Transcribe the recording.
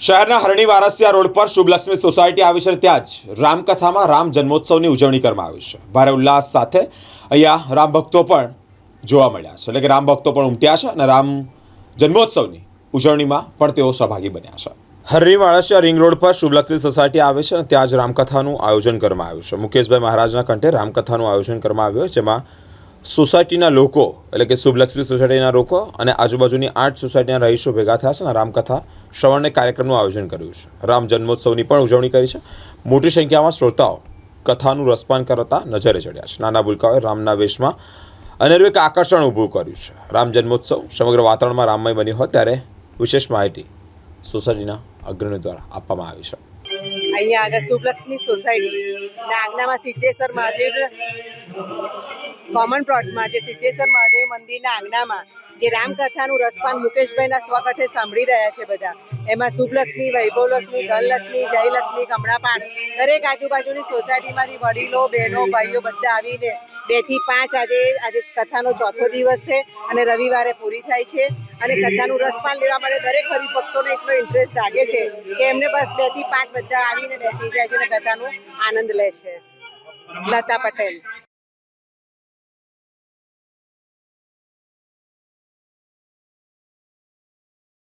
શહેરના હરણી વારસિયા રોડ પર શુભલક્ષ્મી સોસાયટી આવી છે ત્યાં જ રામકથામાં રામ જન્મોત્સવની ઉજવણી કરવામાં આવી છે. ભારે ઉલ્લાસ સાથે અહીંયા રામ ભક્તો પણ જોવા મળ્યા છે. એટલે કે રામ ભક્તો પણ ઉમટ્યા છે અને રામ જન્મોત્સવની ઉજવણીમાં પણ તેઓ સહભાગી બન્યા છે. હરણી વાળસિયા રિંગ રોડ પર શુભલક્ષ્મી સોસાયટી આવે છે અને ત્યાં જ રામકથાનું આયોજન કરવામાં આવ્યું છે. મુકેશભાઈ મહારાજના કંઠે રામકથાનું આયોજન કરવામાં આવ્યું છે જેમાં સોસાયટીના લોકો, એટલે કે શુભલક્ષ્મી સોસાયટીના લોકો અને આજુબાજુની આઠ સોસાયટીના રહીશો ભેગા થયા છે અને રામકથા શ્રવણને કાર્યક્રમનું આયોજન કર્યું છે. રામ જન્મોત્સવની પણ ઉજવણી કરી છે. મોટી સંખ્યામાં શ્રોતાઓ કથાનું રસપાન કરતા નજરે ચડ્યા છે. નાના ભૂલકાઓએ રામના વેશમાં અનેરું એક આકર્ષણ ઊભું કર્યું છે. રામ જન્મોત્સવ સમગ્ર વાતાવરણમાં રામમય બન્યો હોય ત્યારે વિશેષ માહિતી સોસાયટીના અગ્રણીઓ દ્વારા આપવામાં આવી છે. અહીંયા આગળ શુભલક્ષ્મી સોસાયટી ના સિદ્ધેશ્વર મહાદેવ કોમન પ્લોટમાં જે સિદ્ધેશ્વર મહાદેવ મંદિરના આંગણામાં જે રામકથાનું રસપાન મુકેશભાઈના સ્વકઠે સાંભળી રહ્યા છે બધા. એમાં શુભલક્ષ્મી, વૈભવલક્ષ્મી, ધનલક્ષ્મી, જયલક્ષ્મી, કમળાપાન દરેક આજુબાજુની સોસાયટીમાંથી વડીલો, બહેનો, ભાઈઓ બધા આવીને બેથી પાંચ આજે આજે કથાનો ચોથો દિવસ છે અને રવિવારે પૂરી થાય છે. અને કથાનું રસપાન લેવા માટે દરેક હરિભક્તોને એટલો ઇન્ટરેસ્ટ જાગે છે કે એમને બસ બેથી પાંચ બધા આવીને બેસી જાય છે અને કથાનો આનંદ લે છે. લતા પટેલ.